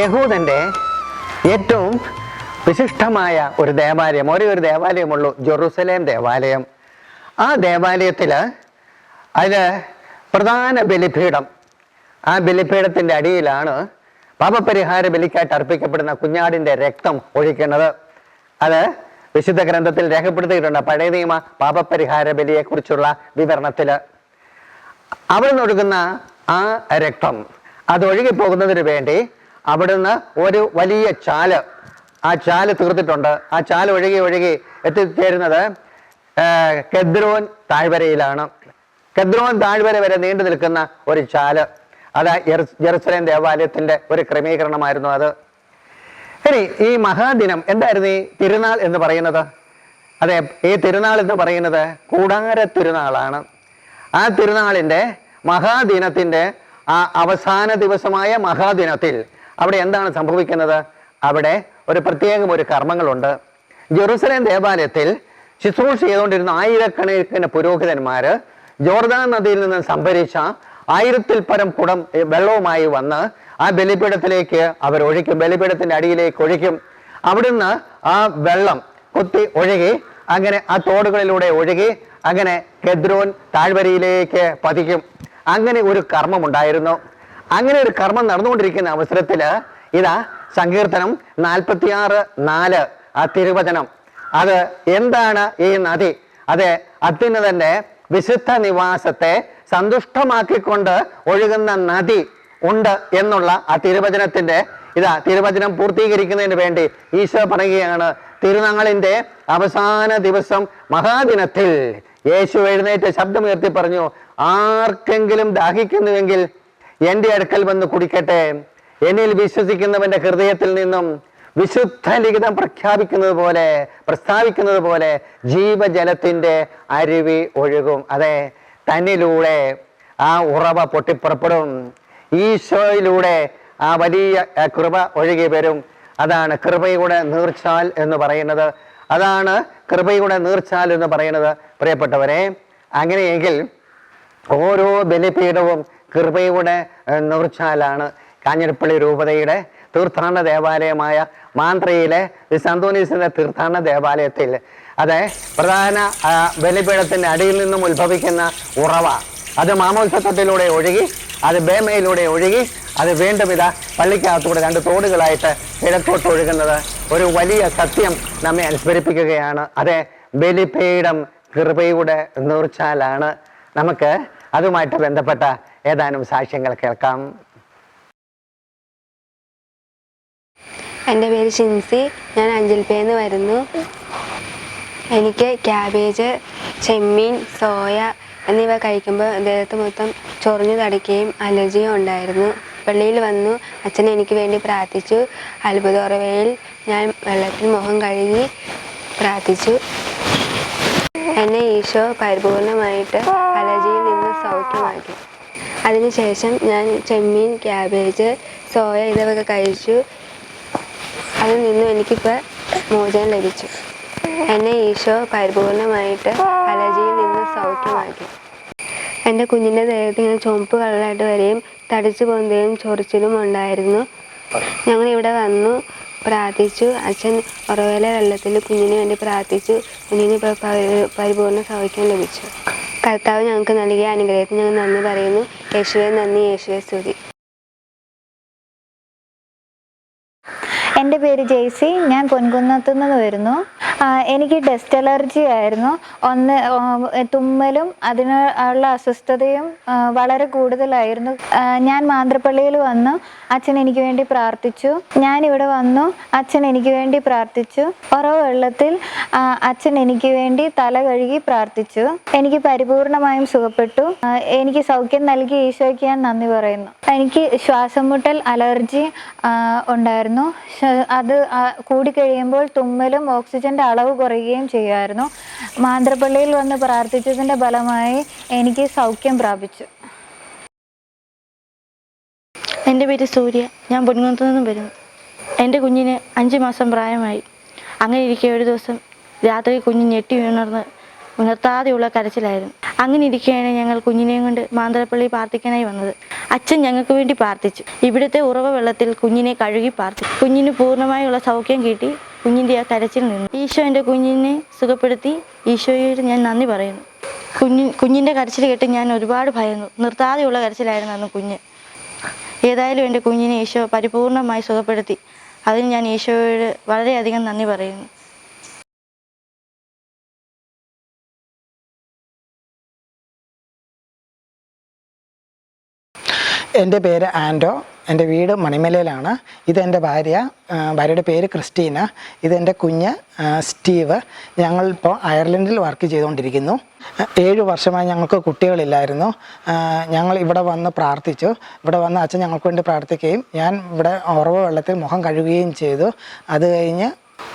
യഹൂദന്റെ ഏറ്റവും വിശിഷ്ടമായ ഒരു ദേവാലയം ഒരേ ഒരു ദേവാലയമുള്ളൂ ജെറുസലേം ദേവാലയം. ആ ദേവാലയത്തിൽ അതിൽ പ്രധാന ബലിപീഠം. ആ ബലിപീഠത്തിന്റെ അടിയിലാണ് പാപപരിഹാര ബലിക്കായിട്ട് അർപ്പിക്കപ്പെടുന്ന കുഞ്ഞാടിന്റെ രക്തം ഒഴിക്കുന്നത്. അത് വിശുദ്ധ ഗ്രന്ഥത്തിൽ രേഖപ്പെടുത്തിയിട്ടുണ്ട് പഴയ നിയമ പാപപരിഹാര ബലിയെക്കുറിച്ചുള്ള വിവരണത്തിൽ അവിടെ ഒഴുകുന്ന ആ രക്തം അത് ഒഴുകി പോകുന്നതിന് വേണ്ടി അവിടുന്ന് ഒരു വലിയ ചാൽ ആ ചാൽ തീർത്തിട്ടുണ്ട്. ആ ചാൽ ഒഴുകി ഒഴുകി എത്തിച്ചേരുന്നത് കെദ്രോൻ താഴ്വരയിലാണ്. കെദ്രോൻ താഴ്വര വരെ നീണ്ടു നിൽക്കുന്ന ഒരു ചാൽ. അത് ജെറുസലേം ദേവാലയത്തിന്റെ ഒരു ക്രമീകരണമായിരുന്നു അത്. ഇനി ഈ മഹാദിനം എന്തായിരുന്നു ഈ തിരുനാൾ എന്ന് പറയുന്നത്? അതെ ഈ തിരുനാൾ എന്ന് പറയുന്നത് കൂടാര തിരുനാളാണ്. ആ തിരുനാളിന്റെ മഹാദിനത്തിന്റെ ആ അവസാന ദിവസമായ മഹാദിനത്തിൽ അവിടെ എന്താണ് സംഭവിക്കുന്നത്? അവിടെ ഒരു പ്രത്യേകം ഒരു കർമ്മങ്ങളുണ്ട്. ജെറുസലേം ദേവാലയത്തിൽ ശുശ്രൂഷ ചെയ്തുകൊണ്ടിരുന്ന ആയിരക്കണക്കിന് പുരോഹിതന്മാർ ജോർദാൻ നദിയിൽ നിന്ന് സംഭരിച്ച ആയിരത്തിൽ പരം കുടം വെള്ളവുമായി വന്ന് ആ ബലിപീഠത്തിലേക്ക് അവർ ഒഴിക്കും. ബലിപീഠത്തിന്റെ അടിയിലേക്ക് ഒഴിക്കും. അവിടുന്ന് ആ വെള്ളം കുത്തി ഒഴുകി അങ്ങനെ ആ തോടുകളിലൂടെ ഒഴുകി അങ്ങനെ കെദ്രോൻ താഴ്വരയിലേക്ക് പതിക്കും. അങ്ങനെ ഒരു കർമ്മം ഉണ്ടായിരുന്നു അങ്ങനെ ഒരു കർമ്മം നടന്നുകൊണ്ടിരിക്കുന്ന അവസരത്തിൽ ഇതാ സങ്കീർത്തനം നാൽപ്പത്തിയാറ് നാല് ആ തിരുവചനം. അത് എന്താണ് ഈ നദി? അത് അത്യുന്നതന്റെ വിശുദ്ധ നിവാസത്തെ സന്തുഷ്ടമാക്കിക്കൊണ്ട് ഒഴുകുന്ന നദി ഉണ്ട് എന്നുള്ള ആ തിരുവചനത്തിന്റെ ഇതാ തിരുവചനം പൂർത്തീകരിക്കുന്നതിന് വേണ്ടി ഈശോ പറയുകയാണ് തിരുനാളിന്റെ അവസാന ദിവസം മഹാദിനത്തിൽ യേശു എഴുന്നേറ്റ് ശബ്ദമുയർത്തി പറഞ്ഞു ആർക്കെങ്കിലും ദാഹിക്കുന്നുവെങ്കിൽ എന്റെ അടുക്കൽ വന്ന് കുടിക്കട്ടെ. എന്നിൽ വിശ്വസിക്കുന്നവന്റെ ഹൃദയത്തിൽ നിന്നും വിശുദ്ധ ലിഖിതം പ്രഖ്യാപിക്കുന്നത് പോലെ പ്രസ്താവിക്കുന്നത് പോലെ ജീവജലത്തിന്റെ അരുവി ഒഴുകും. അതെ തന്നിലൂടെ ആ ഉറവ പൊട്ടിപ്പുറപ്പെടും. ഈശോയിലൂടെ ആ വലിയ കൃപ ഒഴുകി വരും. അതാണ് കൃപയുടെ നീർച്ചാൽ എന്ന് പറയുന്നത്. അതാണ് കൃപയുടെ നീർച്ചാൽ എന്ന് പറയുന്നത്. പ്രിയപ്പെട്ടവരെ അങ്ങനെയെങ്കിൽ ഓരോ ബലിപീഠവും കൃപയുടെ നൂർച്ചാലാണ് കാഞ്ഞിരപ്പള്ളി രൂപതയുടെ തീർത്ഥാടന ദേവാലയമായ മാന്ത്രയിലെ സന്തോനീസിന്റെ തീർത്ഥാടന ദേവാലയത്തിൽ. അത് പ്രധാന ബലിപീഠത്തിന്റെ അടിയിൽ നിന്നും ഉത്ഭവിക്കുന്ന ഉറവ. അത് മാമോത്സവത്തിലൂടെ ഒഴുകി അത് ബേമയിലൂടെ ഒഴുകി അത് വീണ്ടും ഇതാ പള്ളിക്കകത്തൂടെ രണ്ട് തോടുകളായിട്ട് കിഴക്കോട്ട് ഒഴുകുന്നത് ഒരു വലിയ സത്യം നമ്മെ അനുസ്മരിപ്പിക്കുകയാണ്. അതെ ബലിപീഠം കൃപയുടെ നീർച്ചാലാണ്. നമുക്ക് അതുമായിട്ട് ബന്ധപ്പെട്ട ഏതാനും സാക്ഷ്യങ്ങൾ കേൾക്കാം. എന്റെ പേര് ഷിൻസി. ഞാൻ അഞ്ചൽപ്പേന്ന് വരുന്നു. എനിക്ക് ക്യാബേജ് ചെമ്മീൻ സോയ എന്നിവ കഴിക്കുമ്പോൾ ദേഹത്ത് മൊത്തം ചൊറിഞ്ഞു തടിക്കുകയും അലർജിയും ഉണ്ടായിരുന്നു. പള്ളിയിൽ വന്നു. അച്ഛൻ എനിക്ക് വേണ്ടി പ്രാർത്ഥിച്ചു. അത്ഭുത ഉറവയിൽ ഞാൻ വെള്ളത്തിൽ മുഖം കഴുകി പ്രാർത്ഥിച്ചു. എന്നെ ഈശോ പരിപൂർണമായിട്ട് അലർജിയിൽ നിന്ന് സൗഖ്യമാക്കി. അതിനുശേഷം ഞാൻ ചെമ്മീൻ ക്യാബേജ് സോയ ഇതൊക്കെ കഴിച്ചു. അതിൽ നിന്നും എനിക്കിപ്പോൾ മോചനം ലഭിച്ചു. എന്നെ ഈശോ പരിപൂർണമായിട്ട് അലർജിയിൽ നിന്ന് സൗഖ്യമാക്കി. എന്റെ കുഞ്ഞിന്റെ ദേഹത്ത് ഇങ്ങനെ ചുവപ്പ് കളറായിട്ട് വരികയും തടിച്ചു പോകുന്നതും ചൊറിച്ചിലും ഉണ്ടായിരുന്നു. ഞങ്ങൾ ഇവിടെ വന്നു പ്രാർത്ഥിച്ചു. അച്ഛൻ ഉറവേല വെള്ളത്തിൽ കുഞ്ഞിന് വേണ്ടി പ്രാർത്ഥിച്ചു. കുഞ്ഞിന് ഇപ്പോൾ പരി- പരിപൂർണ സൗഖ്യം ലഭിച്ചു. കർത്താവ് ഞങ്ങൾക്ക് നൽകിയ അനുഗ്രഹത്തിന് ഞങ്ങൾ നന്ദി പറയുന്നു. യേശുവെ നന്ദി യേശുവെ സ്തുതി. എന്റെ പേര് ജെയ്സി. ഞാൻ പൊൻകുന്നത്തു നിന്ന് വരുന്നു. എനിക്ക് ഡസ്റ്റ് അലർജി ആയിരുന്നു. ഒന്ന് തുമ്മലും അതിനുള്ള അസ്വസ്ഥതയും വളരെ കൂടുതലായിരുന്നു. ഞാൻ മാന്ത്രപ്പള്ളിയിൽ വന്നു. അച്ഛൻ എനിക്ക് വേണ്ടി പ്രാർത്ഥിച്ചു. ഞാൻ ഇവിടെ വന്നു. അച്ഛൻ എനിക്ക് വേണ്ടി പ്രാർത്ഥിച്ചു. ഓരോ വെള്ളത്തിൽ അച്ഛൻ എനിക്ക് വേണ്ടി തല കഴുകി പ്രാർത്ഥിച്ചു. എനിക്ക് പരിപൂർണമായും സുഖപ്പെട്ടു. എനിക്ക് സൗഖ്യം നൽകി ഈശോയ്ക്ക് ഞാൻ നന്ദി പറയുന്നു. എനിക്ക് ശ്വാസം മുട്ടൽ അലർജി ഉണ്ടായിരുന്നു. അത് കൂടിക്കഴിയുമ്പോൾ തുമ്മലും ഓക്സിജന്റെ അളവ് കുറയുകയും ചെയ്യുമായിരുന്നു. മാന്ത്രപ്പള്ളിയിൽ വന്ന് പ്രാർത്ഥിച്ചതിന്റെ ഫലമായി എനിക്ക് സൗഖ്യം പ്രാപിച്ചു. എന്റെ പേര് സൂര്യ. ഞാൻ പൊൻകുന്നത്തു നിന്നും വരുന്നു. എന്റെ കുഞ്ഞിന് അഞ്ച് മാസം പ്രായമായി. അങ്ങനെ ഇരിക്കെ ഒരു ദിവസം രാത്രി കുഞ്ഞ് ഞെട്ടി ഉണർന്ന് നിർത്താതെയുള്ള കരച്ചിലായിരുന്നു. അങ്ങനെ ഇരിക്കുകയാണ് ഞങ്ങൾ കുഞ്ഞിനെയും കൊണ്ട് മാന്തരപ്പള്ളി പ്രാർത്ഥിക്കാനായി വന്നത്. അച്ഛൻ ഞങ്ങൾക്ക് വേണ്ടി പ്രാർത്ഥിച്ചു. ഇവിടുത്തെ ഉറവ വെള്ളത്തിൽ കുഞ്ഞിനെ കഴുകി പ്രാർത്ഥിച്ചു. കുഞ്ഞിന് പൂർണമായുള്ള സൗഖ്യം കിട്ടി. കുഞ്ഞിന്റെ ആ കരച്ചിൽ നിന്നു. ഈശോ എന്റെ കുഞ്ഞിനെ സുഖപ്പെടുത്തി ഈശോയോട് ഞാൻ നന്ദി പറയുന്നു. കുഞ്ഞി കുഞ്ഞിന്റെ കരച്ചിൽ കേട്ട് ഞാൻ ഒരുപാട് ഭയന്നു. നിർത്താതെയുള്ള കരച്ചിലായിരുന്നു അന്ന് കുഞ്ഞ്. ഏതായാലും എന്റെ കുഞ്ഞിനെ ഈശോ പരിപൂർണമായി സുഖപ്പെടുത്തി. അതിന് ഞാൻ ഈശോയോട് വളരെയധികം നന്ദി പറയുന്നു. എന്റെ പേര് ആൻഡോ. എന്റെ വീട് മണിമലയിലാണ്. ഇതെന്റെ ഭാര്യ. ഭാര്യയുടെ പേര് ക്രിസ്റ്റീന. ഇതെന്റെ കുഞ്ഞ് സ്റ്റീവ്. ഞങ്ങളിപ്പോൾ അയർലൻഡിൽ വർക്ക് ചെയ്തുകൊണ്ടിരിക്കുന്നു. ഏഴ് വർഷമായി ഞങ്ങൾക്ക് കുട്ടികളില്ലായിരുന്നു. ഞങ്ങൾ ഇവിടെ വന്ന് പ്രാർത്ഥിച്ചു. ഇവിടെ വന്ന് അച്ഛൻ ഞങ്ങൾക്ക് വേണ്ടി പ്രാർത്ഥിക്കുകയും ഞാൻ ഇവിടെ ഉറവ് വെള്ളത്തിൽ മുഖം കഴുകുകയും ചെയ്തു. അത് കഴിഞ്ഞ്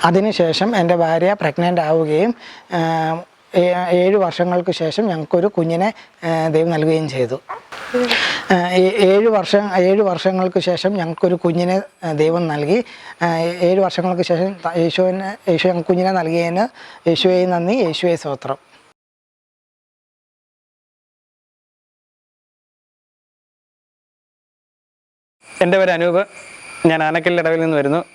അതിനുശേഷം എന്റെ ഭാര്യ പ്രഗ്നന്റ് ആവുകയും ഏഴ് വർഷങ്ങൾക്ക് ശേഷം ഞങ്ങൾക്കൊരു കുഞ്ഞിനെ ദൈവം നൽകുകയും ചെയ്തു. ഏഴ് വർഷം ഏഴ് വർഷങ്ങൾക്ക് ശേഷം ഞങ്ങൾക്കൊരു കുഞ്ഞിനെ ദൈവം നൽകി. ഏഴ് വർഷങ്ങൾക്ക് ശേഷം യേശുവിന് യേശു ഞങ്ങൾക്ക് കുഞ്ഞിനെ നൽകിയതിന് യേശുവെ നന്ദി യേശുവെ സ്തോത്രം. എന്റെ പേര് അനൂപ്. ഞാൻ ആനക്കല്ലിടവിൽ നിന്ന് വരുന്നു.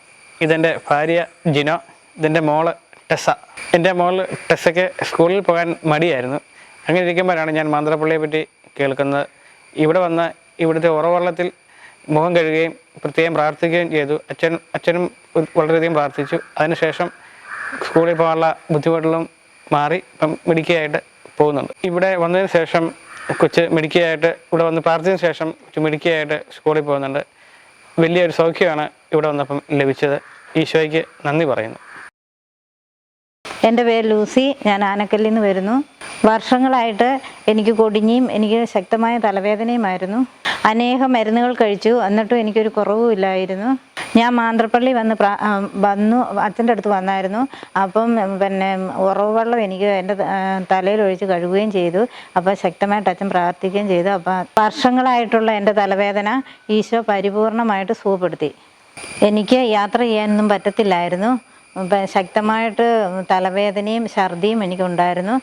ഇതെന്റെ ഭാര്യ ജിനോ. ഇതെന്റെ മോൾ ടെസ. എന്റെ മോൾ ടെസ്സയ്ക്ക് സ്കൂളിൽ പോകാൻ മടിയായിരുന്നു. അങ്ങനെ ഇരിക്കുമ്പോഴാണ് ഞാൻ മാന്ത്രപ്പള്ളിയെ പറ്റി കേൾക്കുന്നത്. ഇവിടെ വന്ന് ഇവിടുത്തെ ഉറവെള്ളത്തിൽ മുഖം കഴുകുകയും പ്രത്യേകം പ്രാർത്ഥിക്കുകയും ചെയ്തു. അച്ഛൻ അച്ഛനും വളരെയധികം പ്രാർത്ഥിച്ചു. അതിനുശേഷം സ്കൂളിൽ പോകാനുള്ള ബുദ്ധിമുട്ടുകളും മാറി ഇപ്പം മിടുക്കിയായിട്ട് പോകുന്നുണ്ട്. ഇവിടെ വന്നതിന് ശേഷം കൊച്ച് മിടുക്കിയായിട്ട് ഇവിടെ വന്ന് പ്രാർത്ഥിച്ചതിന് ശേഷം കൊച്ചു മിടുക്കിയായിട്ട് സ്കൂളിൽ പോകുന്നുണ്ട്. വലിയൊരു സൗഖ്യമാണ് ഇവിടെ വന്നപ്പം ലഭിച്ചത്. ഈശോയ്ക്ക് നന്ദി പറയുന്നു. എന്റെ പേര് ലൂസി ഞാൻ ആനക്കല്ലിൽ നിന്ന് വരുന്നു. വർഷങ്ങളായിട്ട് എനിക്ക് കൊടിഞ്ഞിയും എനിക്ക് ശക്തമായ തലവേദനയുമായിരുന്നു. അനേകം മരുന്നുകൾ കഴിച്ചു എന്നിട്ടും എനിക്കൊരു കുറവുമില്ലായിരുന്നു ഞാൻ മാന്ത്രപ്പള്ളി വന്ന് വന്നു അച്ഛന്റെ അടുത്ത് വന്നായിരുന്നു. അപ്പം പിന്നെ ഉറവ് വെള്ളം എനിക്ക് എന്റെ തലയിൽ ഒഴിച്ച് കഴുകുകയും ചെയ്തു. അപ്പോൾ ശക്തമായിട്ട് അച്ഛൻ പ്രാർത്ഥിക്കുകയും ചെയ്തു. അപ്പോൾ വർഷങ്ങളായിട്ടുള്ള എന്റെ തലവേദന ഈശോ പരിപൂർണമായിട്ട് സുഖപ്പെടുത്തി. എനിക്ക് യാത്ര ചെയ്യാനൊന്നും പറ്റത്തില്ലായിരുന്നു. ശക്തമായിട്ട് തലവേദനയും ഛർദിയും എനിക്കുണ്ടായിരുന്നു.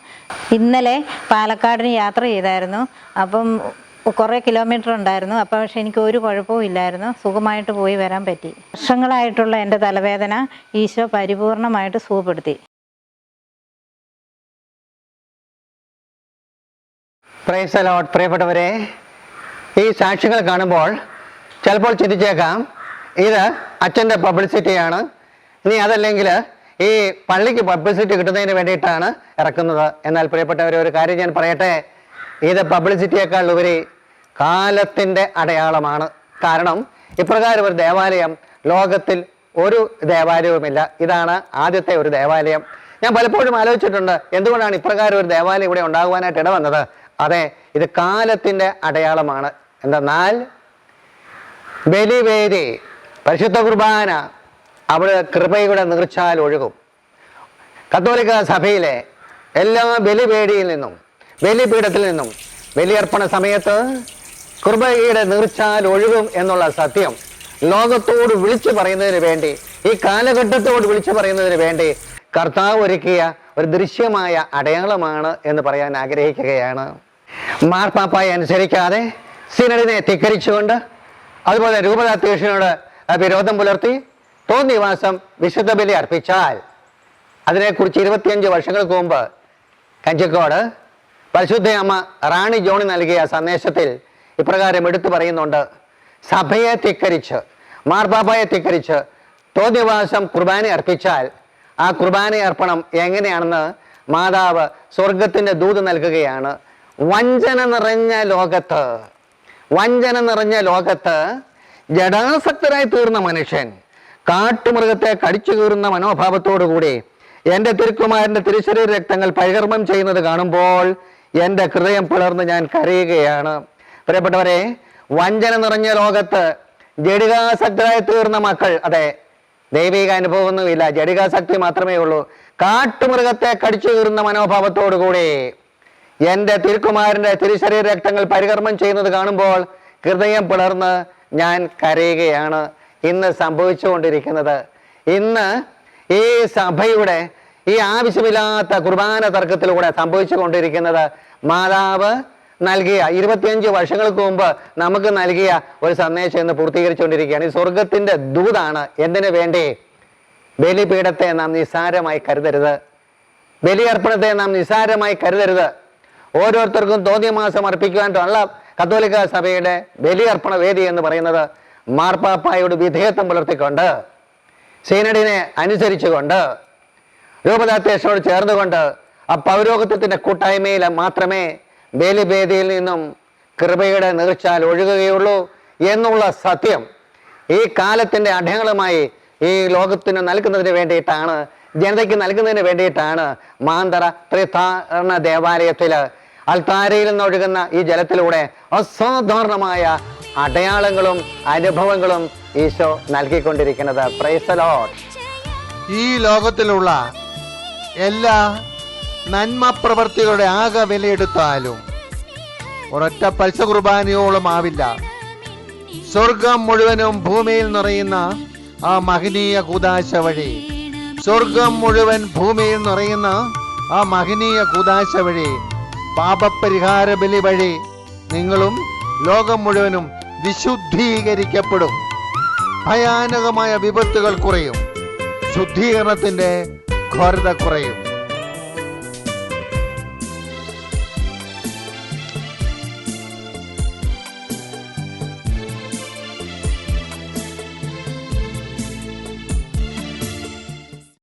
ഇന്നലെ പാലക്കാടിന് യാത്ര ചെയ്തായിരുന്നു. അപ്പം കുറേ കിലോമീറ്റർ ഉണ്ടായിരുന്നു. അപ്പോൾ പക്ഷെ എനിക്ക് ഒരു കുഴപ്പവും ഇല്ലായിരുന്നു. സുഖമായിട്ട് പോയി വരാൻ പറ്റി. വർഷങ്ങളായിട്ടുള്ള എന്റെ തലവേദന ഈശോ പരിപൂർണമായിട്ട് സുഖപ്പെടുത്തി. പ്രിയപ്പെട്ടവരെ ഈ സാക്ഷികൾ കാണുമ്പോൾ ചിലപ്പോൾ ചിന്തിച്ചേക്കാം ഇത് അച്ഛന്റെ പബ്ലിസിറ്റിയാണ് ഇനി അതല്ലെങ്കിൽ ഈ പള്ളിക്ക് പബ്ലിസിറ്റി കിട്ടുന്നതിന് വേണ്ടിയിട്ടാണ് ഇറക്കുന്നത്. എന്നാൽ പ്രിയപ്പെട്ടവരെ ഒരു കാര്യം ഞാൻ പറയട്ടെ. ഇത് പബ്ലിസിറ്റിയേക്കാൾ ഉപരി കാലത്തിന്റെ അടയാളമാണ്. കാരണം ഇപ്രകാരം ഒരു ദേവാലയം ലോകത്തിൽ ഒരു ദേവാലയവുമില്ല. ഇതാണ് ആദ്യത്തെ ഒരു ദേവാലയം. ഞാൻ പലപ്പോഴും ആലോചിച്ചിട്ടുണ്ട് എന്തുകൊണ്ടാണ് ഇപ്രകാരം ഒരു ദേവാലയം ഇവിടെ ഉണ്ടാകുവാനായിട്ട് ഇടവന്നത്? അതെ ഇത് കാലത്തിന്റെ അടയാളമാണ്. എന്തെന്നാൽ ബലിവേദി പരിശുദ്ധ കുർബാന അവിടെ കൃപയുടെ നീർച്ചാൽ ഒഴുകും. കത്തോലിക്ക സഭയിലെ എല്ലാ ബലിപേടിയിൽ നിന്നും ബലിപീഠത്തിൽ നിന്നും ബലിയർപ്പണ സമയത്ത് കൃപയുടെ നീർച്ചാൽ ഒഴുകും എന്നുള്ള സത്യം ലോകത്തോട് വിളിച്ചു പറയുന്നതിന് വേണ്ടി ഈ കാലഘട്ടത്തോട് വിളിച്ചു പറയുന്നതിന് വേണ്ടി കർത്താവ് ഒരുക്കിയ ഒരു ദൃശ്യമായ അടയാളമാണ് എന്ന് പറയാൻ ആഗ്രഹിക്കുകയാണ്. മാർപ്പാപ്പായെ അനുസരിക്കാതെ സിനഡിനെ ധിക്കരിച്ചുകൊണ്ട് അതുപോലെ രൂപതാധ്യക്ഷനോട് വിരോധം പുലർത്തി തോന്നിവാസം വിശുദ്ധ ബലി അർപ്പിച്ചാൽ? അതിനെക്കുറിച്ച് ഇരുപത്തിയഞ്ച് വർഷങ്ങൾക്ക് മുമ്പ് കഞ്ചിക്കോട് പരിശുദ്ധയമ്മ റാണി ജോണി നൽകിയ സന്ദേശത്തിൽ ഇപ്രകാരം എടുത്തു പറയുന്നുണ്ട്. സഭയെ ധിക്കരിച്ച് മാർപ്പാപ്പയെ ധിക്കരിച്ച് തോന്നിവാസം കുർബാന അർപ്പിച്ചാൽ ആ കുർബാന അർപ്പണം എങ്ങനെയാണെന്ന് മാതാവ് സ്വർഗത്തിന്റെ ദൂത് നൽകുകയാണ്. വഞ്ചന നിറഞ്ഞ ലോകത്ത് വഞ്ചന നിറഞ്ഞ ലോകത്ത് ജഡാസക്തരായി തീർന്ന മനുഷ്യൻ കാട്ടുമൃഗത്തെ കടിച്ചു കീറുന്ന മനോഭാവത്തോടുകൂടി എന്റെ തിരുക്കുമാരന്റെ തിരുശരീര രക്തങ്ങൾ പരികർമ്മം ചെയ്യുന്നത് കാണുമ്പോൾ എന്റെ ഹൃദയം പിളർന്ന് ഞാൻ കരയുകയാണ്. പ്രിയപ്പെട്ടവരെ വഞ്ചന നിറഞ്ഞ ലോകത്ത് ജഡികാസക്തരായി തീർന്ന മക്കൾ അതെ ദൈവിക അനുഭവമൊന്നുമില്ല. ജഡികാസക്തി മാത്രമേ ഉള്ളൂ. കാട്ടുമൃഗത്തെ കടിച്ചു കീറുന്ന മനോഭാവത്തോടുകൂടി എന്റെ തിരുക്കുമാരന്റെ തിരുശരീര രക്തങ്ങൾ പരികർമ്മം ചെയ്യുന്നത് കാണുമ്പോൾ ഹൃദയം പിളർന്ന് ഞാൻ കരയുകയാണ്. ഇന്ന് സംഭവിച്ചുകൊണ്ടിരിക്കുന്നത് ഇന്ന് ഈ സഭയുടെ ഈ ആവശ്യമില്ലാത്ത കുർബാന തർക്കത്തിലൂടെ സംഭവിച്ചു കൊണ്ടിരിക്കുന്നത് മാതാവ് നൽകിയ ഇരുപത്തിയഞ്ച് വർഷങ്ങൾക്ക് മുമ്പ് നമുക്ക് നൽകിയ ഒരു സന്ദേശം ഇന്ന് പൂർത്തീകരിച്ചുകൊണ്ടിരിക്കുകയാണ്. ഈ സ്വർഗത്തിന്റെ ദൂതാണ് എന്തിനു വേണ്ടി? ബലിപീഠത്തെ നാം നിസ്സാരമായി കരുതരുത്. ബലിയർപ്പണത്തെ നാം നിസ്സാരമായി കരുതരുത്. ഓരോരുത്തർക്കും തോന്നിയ മാസം അർപ്പിക്കുവാനുള്ള കത്തോലിക്ക സഭയുടെ ബലിയർപ്പണ വേദി എന്ന് പറയുന്നത് മാർപ്പാപ്പായോട് വിധേയത്വം പുലർത്തിക്കൊണ്ട് സീനഡിനെ അനുസരിച്ചുകൊണ്ട് രൂപതാധ്യക്ഷനോട് ചേർന്നുകൊണ്ട് ആ പൗരോഹിത്യത്തിന്റെ കൂട്ടായ്മയിൽ മാത്രമേ ബേലിഭേദിയിൽ നിന്നും കൃപയുടെ നീർച്ചാൽ ഒഴുകുകയുള്ളൂ എന്നുള്ള സത്യം ഈ കാലത്തിന്റെ അടയാളമായി ഈ ലോകത്തിന് നൽകുന്നതിന് വേണ്ടിയിട്ടാണ് ജനതയ്ക്ക് നൽകുന്നതിന് വേണ്ടിയിട്ടാണ് മാന്തറ ത്രിതാരണ ദേവാലയത്തിൽ അൽത്താരയിൽ നിന്നൊഴുകുന്ന ഈ ജലത്തിലൂടെ അസാധാരണമായ അടയാളങ്ങളും അനുഭവങ്ങളും ഈശോ നൽകിക്കൊണ്ടിരിക്കുന്നത്. ഈ ലോകത്തിലുള്ള എല്ലാ നന്മ പ്രവർത്തികളുടെ ആകെ വിലയെടുത്താലും ഒരൊറ്റ പൽസ കുർബാനയോളം ആവില്ല. സ്വർഗം മുഴുവനും ഭൂമിയിൽ നിറയുന്ന ആ മഹനീയ കൂതാശ വഴി. സ്വർഗം മുഴുവൻ ഭൂമിയിൽ നിറയുന്ന ആ മഹനീയ കൂതാശ വഴി. പാപപരിഹാര ബലി വഴി നിങ്ങളും ലോകം മുഴുവനും വിശുദ്ധീകരിക്കപ്പെടും. ഭയാനകമായ വിപത്തുകൾ കുറയും. ശുദ്ധീകരണത്തിന്റെ ഘോരത കുറയും.